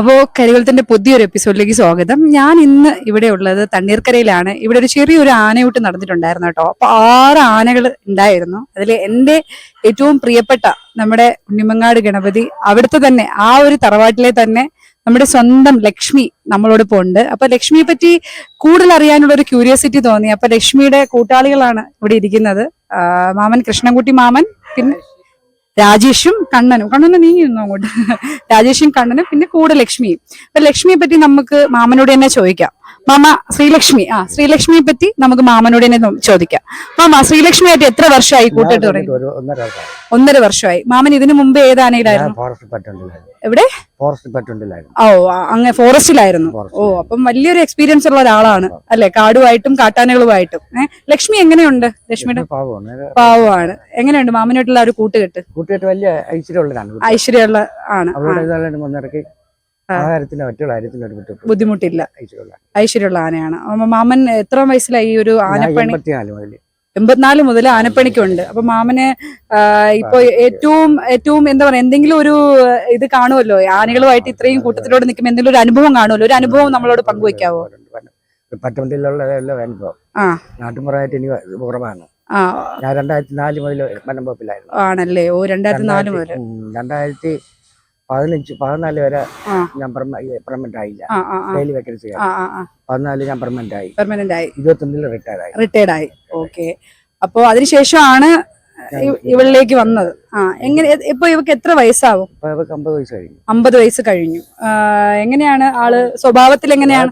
അപ്പോൾ കരികുളത്തിന്റെ പുതിയൊരു എപ്പിസോഡിലേക്ക് സ്വാഗതം. ഞാൻ ഇന്ന് ഇവിടെ ഉള്ളത് തണ്ണീർക്കരയിലാണ്. ഇവിടെ ഒരു ചെറിയൊരു ആനയൂട്ട് നടന്നിട്ടുണ്ടായിരുന്നു കേട്ടോ. അപ്പൊ ആറ് ആനകൾ ഉണ്ടായിരുന്നു. അതിൽ എന്റെ ഏറ്റവും പ്രിയപ്പെട്ട നമ്മുടെ ഉണ്ണിമങ്ങാട് ഗണപതി അവിടുത്തെ തന്നെ ആ ഒരു തറവാട്ടിലെ തന്നെ നമ്മുടെ സ്വന്തം ലക്ഷ്മി നമ്മളോട് പോണ്ട് അപ്പൊ ലക്ഷ്മിയെ പറ്റി കൂടുതൽ അറിയാനുള്ള ഒരു ക്യൂരിയോസിറ്റി തോന്നി. അപ്പൊ ലക്ഷ്മിയുടെ കൂട്ടാളികളാണ് ഇവിടെ ഇരിക്കുന്നത്. മാമൻ കൃഷ്ണൻകുട്ടി മാമൻ പിന്നെ രാജേഷും കണ്ണനും. കണ്ണനും നീങ്ങിയിരുന്നു അങ്ങോട്ട്? രാജേഷും കണ്ണനും പിന്നെ കൂടെ ലക്ഷ്മിയും. അപ്പൊ ലക്ഷ്മിയെ പറ്റി നമുക്ക് മാമനോട് തന്നെ ചോദിക്കാം. മാമ ശ്രീലക്ഷ്മി ആ ശ്രീലക്ഷ്മിയെ പറ്റി നമുക്ക് മാമനോട് തന്നെ ചോദിക്കാം. മാമ ശ്രീലക്ഷ്മിയായിട്ട് എത്ര വർഷമായി കൂട്ടിട്ട് തുടങ്ങി? ഒന്നര വർഷം ഒന്നര വർഷമായി. മാമൻ ഇതിനു മുമ്പ് ഏത് ആനയിലായിരുന്നു? എവിടെ? ഓ അങ്ങനെ ഫോറസ്റ്റിലായിരുന്നു. ഓ അപ്പം വലിയൊരു എക്സ്പീരിയൻസ് ഉള്ള ഒരാളാണ് അല്ലെ? കാടുമായിട്ടും കാട്ടാനകളുമായിട്ടും. ഏഹ് ലക്ഷ്മി എങ്ങനെയുണ്ട് ലക്ഷ്മിയുടെ? പാവമാണ്. എങ്ങനെയുണ്ട് മാമനായിട്ടുള്ള ഒരു കൂട്ടുകെട്ട്? കൂട്ടുകെട്ട് വലിയ. ഐശ്വര്യമുള്ള ആണ് ആ, അവരുടെ ഇതെല്ലാം മറ്റുള്ള കാര്യത്തിന് ഒരു ബുദ്ധിമുട്ട് ബുദ്ധിമുട്ടില്ല. ഐശ്വര്യമുള്ള ആനയാണ്. അപ്പൊ മാമൻ എത്ര വയസ്സിലായി ഈ ഒരു ആനപ്പണി? എൺപത്തിനാല് മുതൽ എൺപത്തിനാല് മുതൽ ആനപ്പണിക്കുണ്ട്. അപ്പൊ മാമന് ഇപ്പൊ ഏറ്റവും ഏറ്റവും എന്താ പറയാ എന്തെങ്കിലും ഒരു ഇത് കാണുമല്ലോ? ആനകളുമായിട്ട് ഇത്രയും കൂട്ടത്തിലോട് നിൽക്കുമ്പോൾ എന്തെങ്കിലും ഒരു അനുഭവം കാണുമല്ലോ? ഒരു അനുഭവം നമ്മളോട് പങ്കുവെക്കാവോ? അനുഭവം ആ. നാട്ടുമ്പുറമായിട്ട് എനിക്ക് കുറവാണ്. ആ. ഞാൻ രണ്ടായിരത്തി നാല് മുതൽ വനംവകുപ്പിലായിരുന്നു ആണല്ലേ? ഓ രണ്ടായിരത്തി നാല് മുതൽ രണ്ടായിരത്തി പതിനഞ്ച് പതിനാല് വരെ ഞാൻ പെർമനന്റ് ആയില്ല. ഡെയിലി വേക്കൻസി പതിനാല് ഞാൻ പെർമനന്റ് ആയി. പെർമനന്റ് ആയി. ഇരുപത്തൊന്നിൽ റിട്ടയർ ആയി. റിട്ടയർഡ് ആയി. ഓക്കെ അപ്പോ അതിനുശേഷമാണ് ഇവളിലേക്ക് വന്നത്. ആ എങ്ങനെ ഇപ്പൊ ഇവക്ക് എത്ര വയസ്സാവും? അമ്പത് വയസ്സ് കഴിഞ്ഞു. അമ്പത് വയസ്സ് കഴിഞ്ഞു. എങ്ങനെയാണ് ആൾ? സ്വഭാവത്തിൽ എങ്ങനെയാണ്?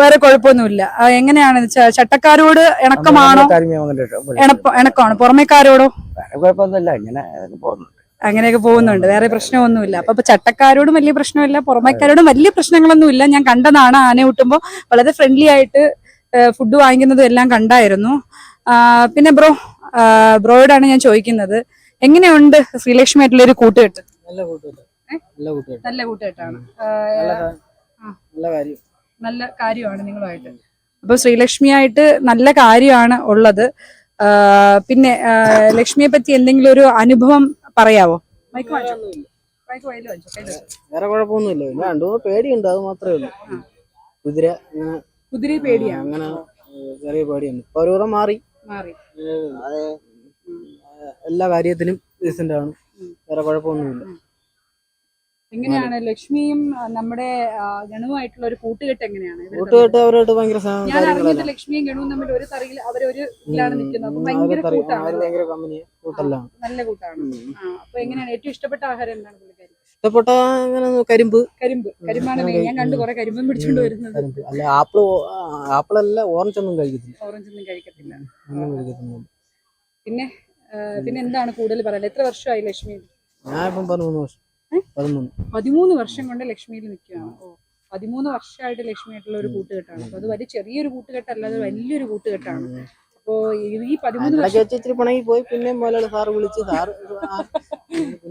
വേറെ കുഴപ്പമൊന്നുമില്ല. എങ്ങനെയാണ്? ചട്ടക്കാരോട് ഇണക്കമാണോ? ഇണക്കമാണ്? പുറമേക്കാരോടോ? കുഴപ്പമൊന്നുമില്ല. ഇങ്ങനെ പോകുന്നുണ്ട് അങ്ങനെയൊക്കെ പോകുന്നുണ്ട്. വേറെ പ്രശ്നമൊന്നുമില്ല. അപ്പൊ ചട്ടക്കാരോടും വലിയ പ്രശ്നമില്ല പുറമേക്കാരോടും വലിയ പ്രശ്നങ്ങളൊന്നും ഇല്ല ഞാൻ കണ്ടതാണ് ആന കൂട്ടുമ്പോ. വളരെ ഫ്രണ്ട്ലി ആയിട്ട് ഫുഡ് വാങ്ങിക്കുന്നതും എല്ലാം കണ്ടായിരുന്നു. പിന്നെ ബ്രോ ബ്രോയോടാണ് ഞാൻ ചോദിക്കുന്നത്. എങ്ങനെയുണ്ട് ശ്രീലക്ഷ്മി ആയിട്ടുള്ള ഒരു കൂട്ടുകെട്ട്? നല്ല കൂട്ടുകെട്ട്? നല്ല കൂട്ടുകെട്ട്. നല്ല കൂട്ടുകെട്ടാണ്. നല്ല കാര്യമാണ് നിങ്ങളുമായിട്ട്. അപ്പൊ ശ്രീലക്ഷ്മിയായിട്ട് നല്ല കാര്യമാണ് ഉള്ളത്. പിന്നെ ലക്ഷ്മിയെ പറ്റി എന്തെങ്കിലും ഒരു അനുഭവം പറയാവോ? മൈക്ക് വാങ്ങിച്ചോ. മൈക്ക് വാങ്ങിച്ചോ, കയ്യിൽ. വേറെ കുഴപ്പമൊന്നുമില്ല. പിന്നെ രണ്ടു മൂന്ന് പേടിയുണ്ട് അത് മാത്രമേ ഉള്ളൂ. കുതിര അങ്ങനെ കുതിരയെ പേടിയാണ് അങ്ങനെ ഏഹ്, ചെറിയ പേടിയുണ്ട്. ഇപ്പൊ ഒരു വിധം മാറി. മാറി. ഏഹ്, അത്. എല്ലാ കാര്യത്തിലും ഡീസെന്റ് ആണ്. വേറെ കുഴപ്പമൊന്നുമില്ല. എങ്ങനെയാണ് ലക്ഷ്മിയും നമ്മുടെ ഗണുവായിട്ടുള്ള ഗണുവുമായിട്ടുള്ള ഒരു കൂട്ടുകെട്ട് എങ്ങനെയാണ്? കൂട്ടുകെട്ട് അവരോട് ഭയങ്കര ഞാൻ അറിഞ്ഞത് ലക്ഷ്മിയും ഗണുവും തമ്മിൽ ഒരു തറയിൽ അവരൊരു ഇതിലാണ് നിൽക്കുന്നത്. അപ്പൊ ഭയങ്കര കൂട്ടാണ് നല്ല കൂട്ടാണ്. അപ്പൊ എങ്ങനെയാണ്? ഏറ്റവും ഇഷ്ടപ്പെട്ട ആഹാരം എന്താണ് പുള്ളിക്കാരി? ഇഷ്ടപ്പെട്ട കരിമ്പ്. കരിമ്പ്. കരിമ്പാണ് മെയിൻ ഞാൻ കണ്ടു കുറെ കരിമ്പും പിടിച്ചോണ്ട് വരുന്നത്. അല്ല ആപ്പിൾ ആപ്പിളല്ല ഓറഞ്ച് ഒന്നും കഴിക്കത്തില്ല. ഓറഞ്ച് ഒന്നും കഴിക്കത്തില്ല. പിന്നെ പിന്നെ എന്താണ് കൂടുതൽ പറയാനുള്ളത്? എത്ര വർഷമായി ലക്ഷ്മി? ഞാൻ ഇപ്പം പതിമൂന്ന് വർഷം? പതിമൂന്ന്. വർഷം കൊണ്ട് ലക്ഷ്മിയിൽ നിൽക്കുകയാണ്. ഓ പതിമൂന്ന് വർഷമായിട്ട് ലക്ഷ്മിയായിട്ടുള്ള ഒരു കൂട്ടുകെട്ടാണ്. അപ്പൊ അത് വലിയ ചെറിയൊരു കൂട്ടുകെട്ടല്ല അത് വലിയൊരു കൂട്ടുകെട്ടാണ്. അപ്പോ ഈ- പതിമൂന്ന് വർഷം പോയി പിന്നെ സാറ് വിളിച്ച് സാറ്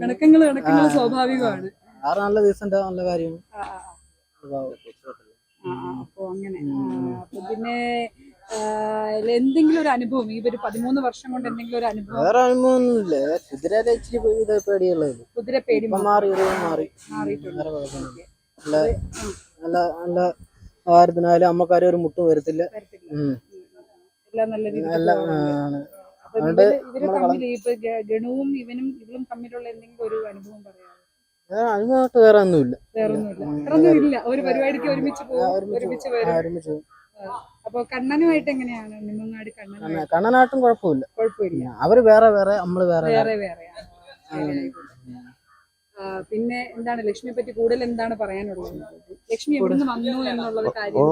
കണക്കങ്ങൾ ഇണക്കങ്ങൾ സ്വാഭാവികമാണ്. സാറ് നല്ല ദിവസം നല്ല ആ, അപ്പൊ അങ്ങനെ. അപ്പൊ പിന്നെ എന്തെങ്കിലും ഒരു അനുഭവം? ഈ ഒരു പതിമൂന്ന് വർഷം കൊണ്ട് എന്തെങ്കിലും ഒരു അനുഭവം? വേറെ അനുഭവമൊന്നുമില്ല. കുതിരയുടെ ഇച്ചിരി പേടിയുള്ളത്. കുതിര പേടി മാറി. മാറി മാറിയിട്ടുണ്ട്. നല്ല നല്ല അമ്മക്കാരും ഒരു മുട്ടും വരത്തില്ല. ഗണുവും ഇവനും ഇവളും തമ്മിലുള്ള എന്തെങ്കിലും ഒരു അനുഭവം പറയാമോ? വേറെ അനുഭവമായിട്ട് വേറെ ഒന്നുമില്ല വേറൊന്നുമില്ല. ഉം, ഒരു പരിപാടിക്ക് ഒരുമിച്ച് പോകും ഒരുമിച്ച് വരും. അപ്പൊ കണ്ണനുമായിട്ട് എങ്ങനെയാണ്? നിമ്മങ്ങാട് കണ്ണൻ കണ്ണനായിട്ടും കണ്ണനാട്ടും കുഴപ്പമില്ല. കുഴപ്പമില്ല. അവർ വേറെ വേറെ നമ്മൾ വേറെ വേറെ. ആ, പിന്നെ എന്താണ് ലക്ഷ്മിയെ പറ്റി കൂടുതൽ എന്താണ് പറയാനുള്ളത്? ലക്ഷ്മി എവിടുന്ന് വന്നു എന്നുള്ളത് കാര്യം.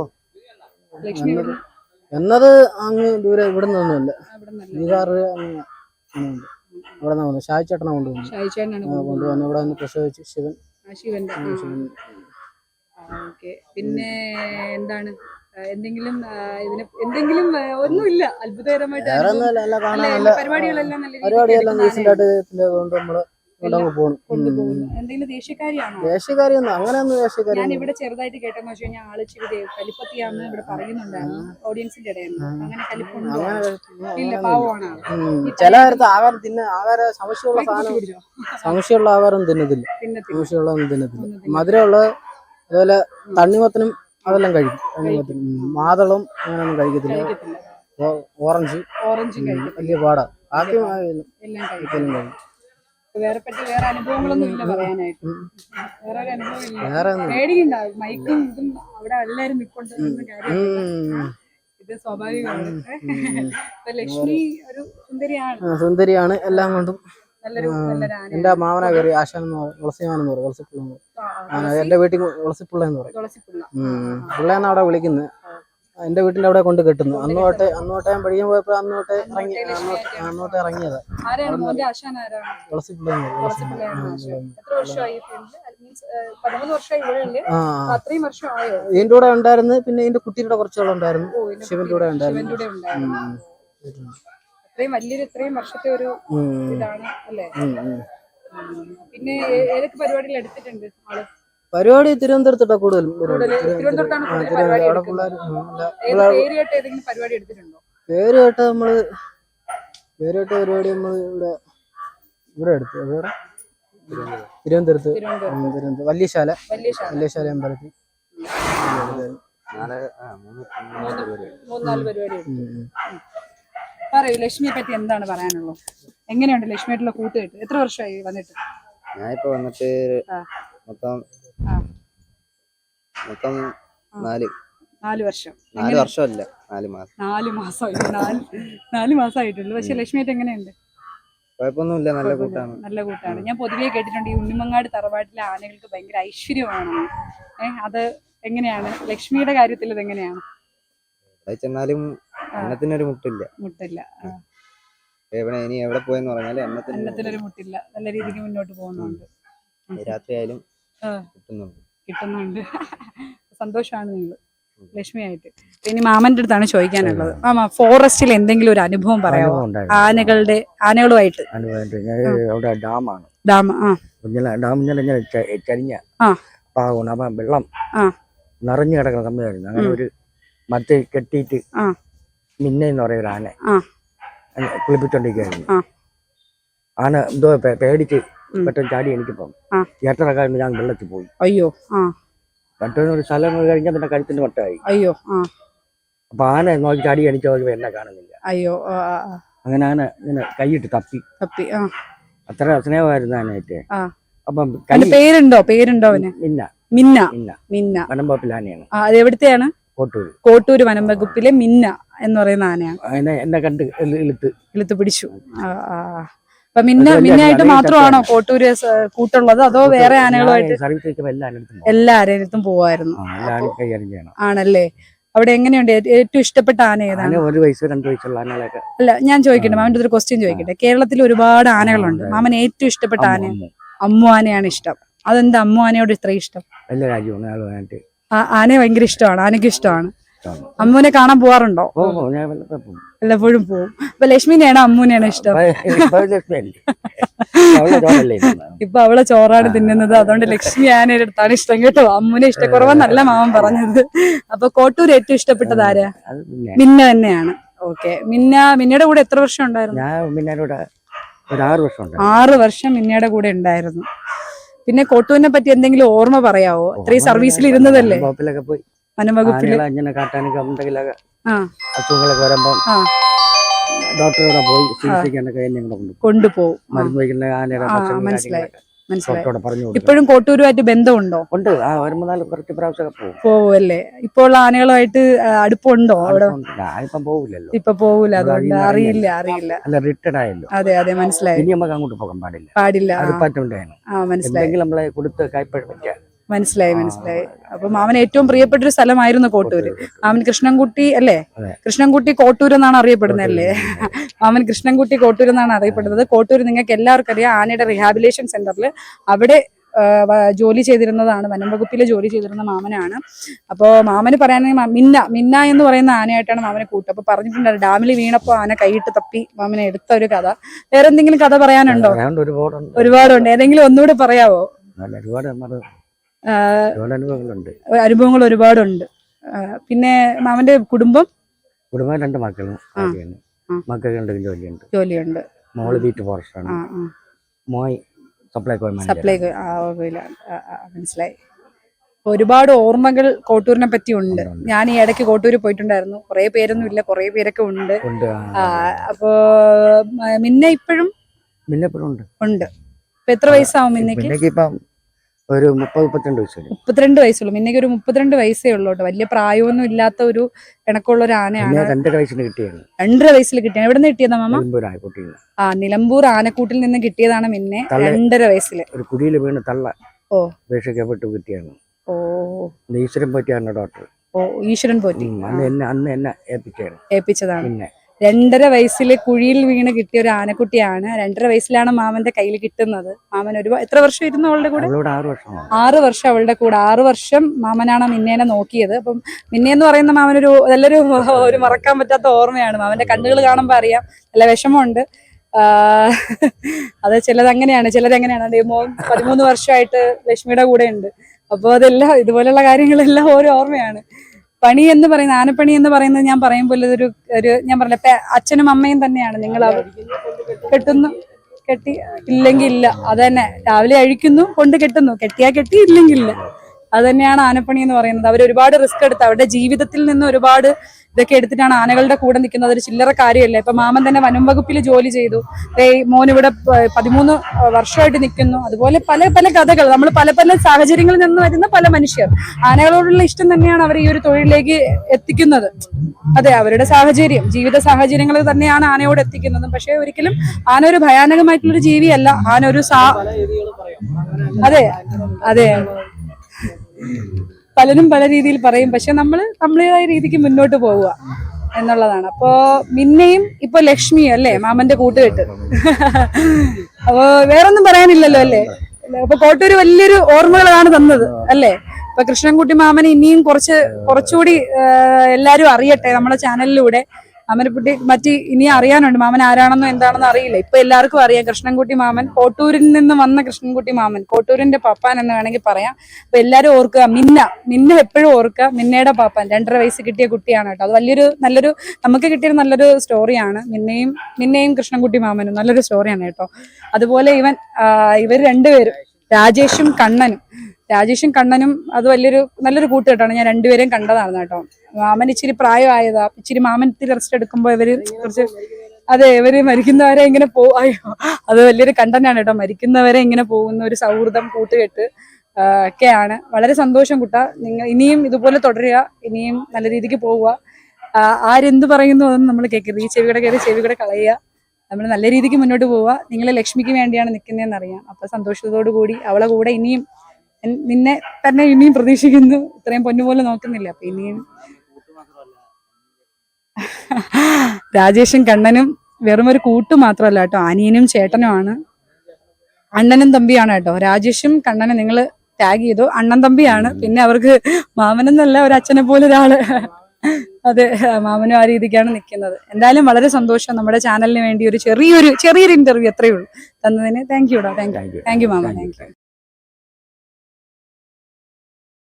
ലക്ഷ്മി എന്നത് അങ്ങ് ദൂരെ ഇവിടെ നിന്നൊന്നുമില്ല ബീഹാർ. അവിടെ നിന്ന് വന്നു ഷായി ചേട്ടനെ കൊണ്ടുവന്നു ഷായിച്ചാനാണ് ചേട്ടനാണ് കൊണ്ടുവന്നു ഇവിടെ നിന്ന് പ്രസവിച്ച് ശിവൻ. ശിവന്റെ. പിന്നെ എന്താണ്? എന്തെങ്കിലും ഇതിന് എന്തെങ്കിലും ഒന്നുമില്ല. അത്ഭുതകരമായിട്ട് പരിപാടികളെല്ലാം നല്ല രീതിയിൽ എന്തെങ്കിലും ദേഷ്യക്കാരിയാണോ? ഞാൻ ഇവിടെ ചെറുതായിട്ട് കേട്ടെന്ന് വെച്ച് കഴിഞ്ഞാൽ ആൾ ഇച്ചിരി കലിപ്പത്തിയാന്ന് ഇവിടെ പറയുന്നുണ്ടായിരുന്നു ഓഡിയൻസിന്റെ ഇടയിൽ അങ്ങനെ കലിപ്പുണ്ടോ? ഇല്ല പാവമാണ്. ചില നേരത്ത് ആഹാരം തിന്ന ആഹാരം സംശയമുള്ള സാധനം സംശയമുള്ള ആഹാരം തിന്നത്തില്ല. പിന്നത്തെ സംശയമുള്ള ഒന്നും തിന്നത്തില്ല. മധുരമുള്ള അതുപോലെ തണ്ണിമത്തനും അതെല്ലാം കഴിക്കും. മാതളം അങ്ങനെയൊന്നും കഴിക്കത്തില്ല. ഓറഞ്ച്. ഓറഞ്ച് വലിയ പാടാ. ആദ്യം എല്ലാം വേറെ പറ്റി വേറെ അനുഭവങ്ങളൊന്നും ഇല്ല പറയാനായിട്ട്. വേറെ ഒരു അനുഭവം ഇല്ല. വേറെ ഒന്നും പേടിയുണ്ടാവും. മൈക്കും ഇതും അവിടെ എല്ലാരും ഇത് സ്വാഭാവികമാണ്. ലക്ഷ്മി ഒരു സുന്ദരിയാണ്. സുന്ദരിയാണ്. എല്ലാം കൊണ്ടും. എന്റെ മാമന കയറി ആശാൻ എന്ന് പറയും തുളസിമാൻ എന്ന് പറയും തുളസിപ്പിള്ള. എന്ന് പറയും ആ, എന്റെ വീട്ടിൽ തുളസിപ്പിള്ള എന്ന് പറയും. പിള്ള. പിള്ളേന്ന് അവിടെ വിളിക്കുന്നത് എന്റെ വീട്ടിന്റെ അവിടെ കൊണ്ട് കെട്ടുന്നു. അന്ന് തൊട്ടേ അന്ന് തൊട്ടേ ഞാൻ പഠിക്കാൻ പോയപ്പോ അന്ന് തൊട്ടേ ഇറങ്ങി അന്ന് തൊട്ടേ ഇറങ്ങിയതാ. തുളസിപ്പിള്ള ഇതിന്റെ കൂടെ ഉണ്ടായിരുന്നു പിന്നെ ഇതിന്റെ കുട്ടിയുടെ കുറച്ചുകൾ ഉണ്ടായിരുന്നു. ശിവന്റെ കൂടെ ഉണ്ടായിരുന്നു. ഉണ്ടായിരുന്നു വലിയൊരു ഇത്രയും വർഷത്തെ ഒരു. ഇതാണ് അല്ലേ. പിന്നെ ഏതൊക്കെ പരിപാടികൾ എടുത്തിട്ടുണ്ട് ആൾ? പരിപാടി തിരുവനന്തപുരത്തോട്ടാ കൂടുതലും പേര് കേട്ട് നമ്മൾ പേര് കേട്ട പരിപാടി നമ്മൾ ഇവിടെ ഇവിടെ എടുത്തു. വേറെ? തിരുവനന്തപുരത്ത്. തിരുവനന്തപുരം ഉം, തിരുവനന്തപുരം വല്യശാല. വലിയ ശാല വല്യശാല അമ്പലത്തിൽ. മൂന്നാൽ പരിപാടി. പറയൂ ലക്ഷ്മിയെ പറ്റി എന്താണ് പറയാനുള്ളത്? എങ്ങനെയുണ്ട് ലക്ഷ്മിയായിട്ടുള്ള കൂട്ടുകെട്ട് എത്ര വർഷമായി വന്നിട്ട്? ഞാനിപ്പോ വന്നിട്ട്. മൊത്തം. മൊത്തം നാല്. നാല് വർഷം. നാല് വർഷമല്ല നാല് മാസം. നാല് മാസം. നാല് നാല് മാസമായിട്ടുള്ളൂ. പക്ഷെ ലക്ഷ്മിയായിട്ട് എങ്ങനെയുണ്ട്? കുഴപ്പമൊന്നുമില്ല നല്ല കൂട്ടാണ്. നല്ല കൂട്ടാണ്. ഞാൻ പൊതുവേ കേട്ടിട്ടുണ്ട് ഈ ഉണ്ണിമങ്ങാട് തറവാട്ടിലെ ആനകൾക്ക് ഭയങ്കര ഐശ്വര്യമാണ്. അത് എങ്ങനെയാണ്? ലക്ഷ്മിയുടെ കാര്യത്തിൽ ഇത് എങ്ങനെയാണ് ചെന്നാലും അന്നത്തിനൊരു മുട്ടില്ല. മുട്ടില്ല. എവിടെ ഇനി എവിടെ പോയെന്ന് പറഞ്ഞാലും അന്നത്തിന് അന്നത്തിനൊരു മുട്ടില്ല. നല്ല രീതിക്ക് മുന്നോട്ട് പോകുന്നുണ്ട്. രാത്രി ആയാലും. കിട്ടുന്നുണ്ട്. കിട്ടുന്നുണ്ട്. സന്തോഷമാണ് നിങ്ങൾ. ലക്ഷ്മിയായിട്ട്. ഇനി മാമന്റെ അടുത്താണ് ചോദിക്കാനുള്ളത്. മാമ ഫോറസ്റ്റിൽ എന്തെങ്കിലും ഒരു അനുഭവം പറയാമോ. ആനകളുടെ ആനകളുമായിട്ട്. അവിടെ ഡാമാണ്. ഡാം ആ. ഡാം ചരിഞ്ഞ. പാകമാണ് അപ്പൊ വെള്ളം ആ. നിറഞ്ഞു കിടക്കുന്ന സമയമായിരുന്നു. അങ്ങനെ ഒരു മത്ത് കെട്ടിയിട്ട് മിന്നെന്ന് പറയുന്ന ഒരു ആനെ കുളിപ്പിച്ചോണ്ടിരിക്കുകയായിരുന്നു. ആന എന്തോ പേടിച്ച്. പെട്ടെന്ന് ചാടി എനിക്ക് പോകും ഏട്ടറക്കാരന് ഞാൻ വെള്ളത്തിൽ പോയി. അയ്യോ പെട്ടെന്ന് ഒരു സ്ഥലം കഴിഞ്ഞാൽ പിന്നെ കഴുത്തിന് മട്ടായി അയ്യോ ആ. അപ്പൊ ആന നോക്കി ചാടി എണിച്ച നോക്കി എന്നെ കാണുന്നില്ല. അയ്യോ. അങ്ങനെ ആന ഇങ്ങനെ കൈയിട്ട് തപ്പി. തപ്പി അത്ര സ്നേഹമായിരുന്നു ആനയായിട്ട്. ആ. അപ്പം പേരുണ്ടോ? പേരുണ്ടോ അവന്? മിന്ന. മിന്ന. മിന്ന. മിന്ന. വനംപോപ്പിൽ ആനയാണ്. എവിടുത്തെയാണ്? കോട്ടൂര് വനം വകുപ്പിലെ മിന്ന എന്ന് പറയുന്ന ആനയാണ് എന്നെ കണ്ട് ഇളു- ഇളുത്ത്. ഇളുത്ത് പിടിച്ചു. അപ്പൊ മിന്ന മിന്നായിട്ട് മിന്നയായിട്ട് മാത്രമാണോ കോട്ടൂര് കൂട്ടുള്ളത്? അതോ വേറെ ആനകളുമായിട്ട് എല്ലാ ആനയിടത്തും പോവായിരുന്നു? ആണല്ലേ? അവിടെ എങ്ങനെയുണ്ട്? ഏറ്റവും ഇഷ്ടപ്പെട്ട ആന ഏതാണ്? ആന ഒരു വയസ്സ് രണ്ട് വയസ്സുള്ള ആനകളൊക്കെ അല്ല ഞാൻ ചോദിക്കട്ടെ മാമിന്റെ ഒരു ക്വസ്റ്റ്യൻ ചോദിക്കട്ടെ. കേരളത്തിൽ ഒരുപാട് ആനകളുണ്ട്. മാമൻ ഏറ്റവും ഇഷ്ടപ്പെട്ട ആന? അമ്മു, ആനയാണ് ഇഷ്ടം. അതെന്താ? അമ്മു ആനയോട് ഇത്ര ഇഷ്ടം? ആനയെ ഭയങ്കര ഇഷ്ടമാണ്. ആനയ്ക്ക് ഇഷ്ടമാണ്. അമ്മുവിനെ കാണാൻ പോവാറുണ്ടോ? എല്ലപ്പോഴും വല്ലപ്പോഴും പോവും. അപ്പൊ ലക്ഷ്മിനെയാണോ അമ്മുവിനെയാണോ ഇഷ്ടം? ഇപ്പൊ- അവളെ ചോറാണ് തിന്നുന്നത്. അതുകൊണ്ട് ലക്ഷ്മി ആനയുടെ അടുത്താണ് ഇഷ്ടം കേട്ടോ. അമ്മുവിനെ ഇഷ്ടക്കുറവെന്നല്ല മാമൻ പറഞ്ഞത്. അപ്പൊ കോട്ടൂർ ഏറ്റവും ഇഷ്ടപ്പെട്ടത് ആരാ? മിന്ന തന്നെയാണ്. ഓക്കെ. മിന്ന മിന്നയുടെ കൂടെ എത്ര വർഷം ഉണ്ടായിരുന്നു. ആറ് വർഷം മിന്നയുടെ കൂടെ ഉണ്ടായിരുന്നു. പിന്നെ കോട്ടൂരിനെ പറ്റി എന്തെങ്കിലും ഓർമ്മ പറയാവോ? ഇത്രയും സർവീസിൽ ഇരുന്നതല്ലേ? പോയി. വനംവകുപ്പിൽ ആനകളെ ഇങ്ങനെ കാട്ടാനൊക്കെ എന്തെങ്കിലുമൊക്കെ ആ. അസുഖങ്ങളൊക്കെ വരുമ്പോൾ ഡോക്ടറോടെ പോയി ചികിത്സിക്കാനൊക്കെ എന്നെ കൂടെ കൊണ്ടുപോകും. കൊണ്ടുപോകും. മരുന്ന് വയ്ക്കുന്ന ആനയുടെ മനസ്സിലായി. മനസ്സിലായി. ഇപ്പോഴും കോട്ടൂരുമായിട്ട് ബന്ധമുണ്ടോ? ഉണ്ട്. ആ വരുമ്പോ നാല് കുറച്ച് പ്രാവശ്യമൊക്കെ പോകും. പോവല്ലേ ഇപ്പോൾ ആനകളുമായിട്ട് അടുപ്പുണ്ടോ അവിടെ? ഞാനിപ്പം പോകില്ലല്ലോ ഇപ്പൊ പോവില്ല. അതുകൊണ്ട് അറിയില്ല, അറിയില്ല. അല്ല റിട്ടയർഡ് ആയല്ലോ. അതെ അതെ മനസ്സിലായി. ഇനി നമുക്ക് അങ്ങോട്ട് പോകാൻ പാടില്ല. പാടില്ല ആ, അടുപ്പാറ്റുണ്ടായിരുന്നു ആ മനസ്സിലായി. നമ്മളെ കൊടുത്ത് കൈപ്പഴ പറ്റാ മനസ്സിലായി മനസ്സിലായി. അപ്പൊ മാമൻ ഏറ്റവും പ്രിയപ്പെട്ട ഒരു സ്ഥലമായിരുന്നു കോട്ടൂര്. മാമൻ കൃഷ്ണൻകുട്ടി അല്ലേ? കൃഷ്ണൻകുട്ടി കോട്ടൂർ എന്നാണ് അറിയപ്പെടുന്നത് അല്ലേ? മാമൻ കൃഷ്ണൻകുട്ടി കോട്ടൂർ എന്നാണ് അറിയപ്പെടുന്നത്. കോട്ടൂർ നിങ്ങൾക്ക് എല്ലാവർക്കും അറിയാം ആനയുടെ റിഹാബിലേഷൻ സെന്ററിൽ അവിടെ ജോലി ചെയ്തിരുന്നതാണ് വനം വകുപ്പിൽ ജോലി ചെയ്തിരുന്ന മാമനാണ്. അപ്പോൾ മാമന് പറയാനെങ്കിൽ മിന്ന മിന്ന എന്ന് പറയുന്ന ആനയായിട്ടാണ് മാമനെ കൂട്ടുക. അപ്പോൾ പറഞ്ഞിട്ടുണ്ട് ഡാമിൽ വീണപ്പോൾ ആന കൈയിട്ട് തപ്പി മാമനെ എടുത്ത ഒരു കഥ. വേറെ എന്തെങ്കിലും കഥ പറയാനുണ്ടോ? ഒരുപാടുണ്ട്. ഏതെങ്കിലും ഒന്നുകൂടെ പറയാവോ? ഒരുപാട് അനുഭവങ്ങൾ ഒരുപാടുണ്ട്. പിന്നെ മാമന്റെ കുടുംബം? കുടുംബം രണ്ട് മക്കളും. മക്കൾക്ക് രണ്ട് ജോലിയുണ്ട്. ജോലിയുണ്ട്. മോൾ ബീറ്റ് ഫോറസ്റ്റ് ആണ്. മോയ് സപ്ലൈകോ സപ്ലൈകോ മനസ്സിലായി. ഒരുപാട് ഓർമ്മകൾ കോട്ടൂരിനെ പറ്റി ഉണ്ട്. ഞാൻ ഈ ഇടയ്ക്ക് കോട്ടൂർ പോയിട്ടുണ്ടായിരുന്നു. കുറെ പേരൊന്നും ഇല്ല കുറെ പേരൊക്കെ ഉണ്ട്. അപ്പോ മിന്നെ ഇപ്പോഴും? പിന്നെ ഇപ്പോഴും ഉണ്ട്. ഉണ്ട്. ഇപ്പൊ എത്ര വയസ്സാവും മിന്നയ്ക്ക് ഇപ്പം ഒരു മുപ്പത് മുപ്പത്തിരണ്ട് വയസ്സ് വരും മുപ്പത്തിരണ്ട് വയസ്സുള്ളൂ. മിന്നയ്ക്ക് ഒരു മുപ്പത്തിരണ്ട് വയസ്സേ ഉള്ളൂ കേട്ടോ. വലിയ പ്രായമൊന്നും ഇല്ലാത്ത ഒരു ഇണക്കമുള്ള ഒരു ആനയാണ്. രണ്ടര വയസ്സിന് കിട്ടിയാണ് രണ്ടര വയസ്സിൽ കിട്ടിയാണ് എവിടെ നിന്ന് കിട്ടിയതാ മാമ? ആ നിലമ്പൂർ ആനക്കൂട്ടിൽ നിന്ന് കിട്ടിയതാണ് മിന്നെ രണ്ടര വയസ്സിൽ. ഒരു കുടിയിൽ വീണ് തള്ള. ഓ. ഉപേക്ഷിക്കപ്പെട്ട് കിട്ടിയാണ്. ഓ. ഈശ്വരൻ പറ്റിയാണ് ഡോക്ടർ. ഓ ഈശ്വരൻ പോറ്റി. അന്ന് എന്നെ അന്ന് എന്നെ ഏൽപ്പിച്ചാണ് ഏൽപ്പിച്ചതാണ്. പിന്നെ. രണ്ടര വയസ്സിൽ കുഴിയിൽ വീണ് കിട്ടിയ ഒരു ആനക്കുട്ടിയാണ്. രണ്ടര വയസ്സിലാണ് മാമന്റെ കയ്യിൽ കിട്ടുന്നത്. മാമൻ ഒരു എത്ര വർഷം ഇരുന്നു അവളുടെ കൂടെ? ആറ് വർഷം അവളുടെ കൂടെ. ആറ് വർഷം മാമനാണ് മിന്നേനെ നോക്കിയത്. അപ്പം മിന്നെ എന്ന് പറയുന്ന മാമനൊരു നല്ലൊരു ഒരു മറക്കാൻ പറ്റാത്ത ഓർമ്മയാണ്. മാമന്റെ കണ്ണുകൾ കാണുമ്പോൾ അറിയാം. നല്ല വിഷമമുണ്ട്. അത് ചിലത് അങ്ങനെയാണ് ചിലത് എങ്ങനെയാണ് ദേ മോൻ പതിമൂന്ന് വർഷമായിട്ട് ലക്ഷ്മിയുടെ കൂടെ ഉണ്ട്. അപ്പോൾ അതെല്ലാം ഇതുപോലെയുള്ള കാര്യങ്ങളെല്ലാം ഓരോ ഓർമ്മയാണ്. പണി എന്ന് പറയുന്ന ആനപ്പണി എന്ന് പറയുന്നത് ഞാൻ പറയുമ്പോൾ ഇതൊരു ഒരു ഞാൻ പറഞ്ഞ അച്ഛനും അമ്മയും തന്നെയാണ്. നിങ്ങൾ കെട്ടുന്നു കെട്ടി ഇല്ലെങ്കിൽ ഇല്ല. അത് തന്നെ. രാവിലെ അഴിക്കുന്നു കൊണ്ട് കെട്ടുന്നു. കെട്ടിയാ കെട്ടി ഇല്ലെങ്കിൽ ഇല്ല. അത് തന്നെയാണ് ആനപ്പണി എന്ന് പറയുന്നത്. അവർ ഒരുപാട് റിസ്ക് എടുത്ത് അവരുടെ ജീവിതത്തിൽ നിന്ന് ഒരുപാട് ഇതൊക്കെ എടുത്തിട്ടാണ് ആനകളുടെ കൂടെ നിൽക്കുന്നത്. ഒരു ചില്ലറ കാര്യമല്ല? ഇപ്പൊ മാമൻ തന്നെ വനം വകുപ്പിൽ ജോലി ചെയ്തു. മോൻ ഇവിടെ പതിമൂന്ന് വർഷമായിട്ട് നിൽക്കുന്നു. അതുപോലെ പല പല കഥകൾ. നമ്മൾ പല പല സാഹചര്യങ്ങളിൽ നിന്ന് വരുന്ന പല മനുഷ്യർ. ആനകളോടുള്ള ഇഷ്ടം തന്നെയാണ് അവർ ഈ ഒരു തൊഴിലിലേക്ക് എത്തിക്കുന്നത്. അതെ അവരുടെ സാഹചര്യം. ജീവിത സാഹചര്യങ്ങൾ തന്നെയാണ് ആനയോട് എത്തിക്കുന്നതും. പക്ഷെ ഒരിക്കലും ആന ഒരു ഭയാനകമായിട്ടുള്ളൊരു ജീവിയല്ല. ആന ഒരു സാ അതെ അതെ. പലരും പല രീതിയിൽ പറയും. പക്ഷെ നമ്മൾ നമ്മളേതായ രീതിക്ക് മുന്നോട്ട് പോവുക എന്നുള്ളതാണ്. അപ്പോ മിന്നയും ഇപ്പൊ ലക്ഷ്മിയും അല്ലേ? മാമന്റെ കൂട്ടുകെട്ട്. അപ്പോ വേറൊന്നും പറയാനില്ലല്ലോ അല്ലേ? അപ്പൊ കോട്ടൂര് വലിയൊരു ഓർമ്മകളാണ് തന്നത് അല്ലേ? ഇപ്പൊ കൃഷ്ണൻകുട്ടി മാമനെ ഇനിയും കുറച്ച് കുറച്ചുകൂടി എല്ലാരും അറിയട്ടെ നമ്മുടെ ചാനലിലൂടെ. മാമനെപ്പറ്റി മറ്റ് ഇനി അറിയാനുണ്ട്. മാമൻ ആരാണെന്നോ എന്താണെന്നോ അറിയില്ല. ഇപ്പൊ എല്ലാവർക്കും അറിയാം. കൃഷ്ണൻകുട്ടി മാമൻ കോട്ടൂരിൽ നിന്ന് വന്ന കൃഷ്ണൻകുട്ടി മാമൻ കോട്ടൂരിന്റെ പാപ്പാൻ എന്ന് വേണമെങ്കിൽ പറയാം. അപ്പൊ എല്ലാവരും ഓർക്കുക മിന്ന മിന്ന എപ്പോഴും ഓർക്കുക മിന്നയുടെ പാപ്പാൻ രണ്ടര വയസ്സ് കിട്ടിയ കുട്ടിയാണ് കേട്ടോ. അത് വലിയൊരു നല്ലൊരു നമുക്ക് കിട്ടിയ നല്ലൊരു സ്റ്റോറിയാണ് മിന്നയും മിന്നയും കൃഷ്ണൻകുട്ടി മാമനും നല്ലൊരു സ്റ്റോറിയാണ് കേട്ടോ. അതുപോലെ ഇവൻ ഇവർ രണ്ടുപേരും രാജേഷും കണ്ണനും. രാജേഷും കണ്ണനും അത് വലിയൊരു നല്ലൊരു കൂട്ടുകെട്ടാണ്. ഞാൻ രണ്ടുപേരെയും കണ്ടതാണ് കേട്ടോ. മാമൻ ഇച്ചിരി പ്രായമായതാ. ഇച്ചിരി മാമൻ ഇത്തിരി റെസ്റ്റ് എടുക്കുമ്പോൾ ഇവർ കുറച്ച് അതെ ഇവർ മരിക്കുന്നവരെ ഇങ്ങനെ പോ അയ്യോ അത് വലിയൊരു കണ്ടന്റാണ് കേട്ടോ. മരിക്കുന്നവരെ ഇങ്ങനെ പോകുന്ന ഒരു സൗഹൃദം കൂട്ടുകെട്ട് ഒക്കെയാണ്. വളരെ സന്തോഷം കുട്ട. നിങ്ങൾ ഇനിയും ഇതുപോലെ തുടരുക. ഇനിയും നല്ല രീതിക്ക് പോവുക. ആരെന്ത് പറയുന്നു അതൊന്നും നമ്മൾ കേൾക്കരുത് ഈ ചെവിയുടെ കയറി ചെവിയുടെ കളയുക. നമ്മൾ നല്ല രീതിക്ക് മുന്നോട്ട് പോവുക. നിങ്ങൾ ലക്ഷ്മിക്ക് വേണ്ടിയാണ് നിൽക്കുന്നതെന്ന് അറിയാം അപ്പൊ സന്തോഷത്തോടു കൂടി അവളെ കൂടെ ഇനിയും നിന്നെ തന്നെ ഇനിയും പ്രതീക്ഷിക്കുന്നു. ഇത്രയും പൊന്നുപോലെ നോക്കുന്നില്ല. അപ്പൊ ഇനിയും രാജേഷും കണ്ണനും വെറും ഒരു കൂട്ടു മാത്രമല്ല കേട്ടോ. അനിയനും ചേട്ടനുമാണ് അണ്ണനും തമ്പിയാണ് കേട്ടോ. രാജേഷും കണ്ണനും നിങ്ങൾ ടാഗ് ചെയ്തു. അണ്ണൻ തമ്പിയാണ്. പിന്നെ അവർക്ക് മാമനെന്നല്ല ഒരു അച്ഛനെ പോലെ ഒരാൾ. അതെ മാമനും ആ രീതിക്കാണ് നിൽക്കുന്നത്. എന്തായാലും വളരെ സന്തോഷം നമ്മുടെ ചാനലിന് വേണ്ടി ഒരു ചെറിയൊരു ചെറിയൊരു ഇന്റർവ്യൂ അത്രയേ ഉള്ളൂ. തന്നതിന് thank you Dr thank you thank you thank you mama. Thank you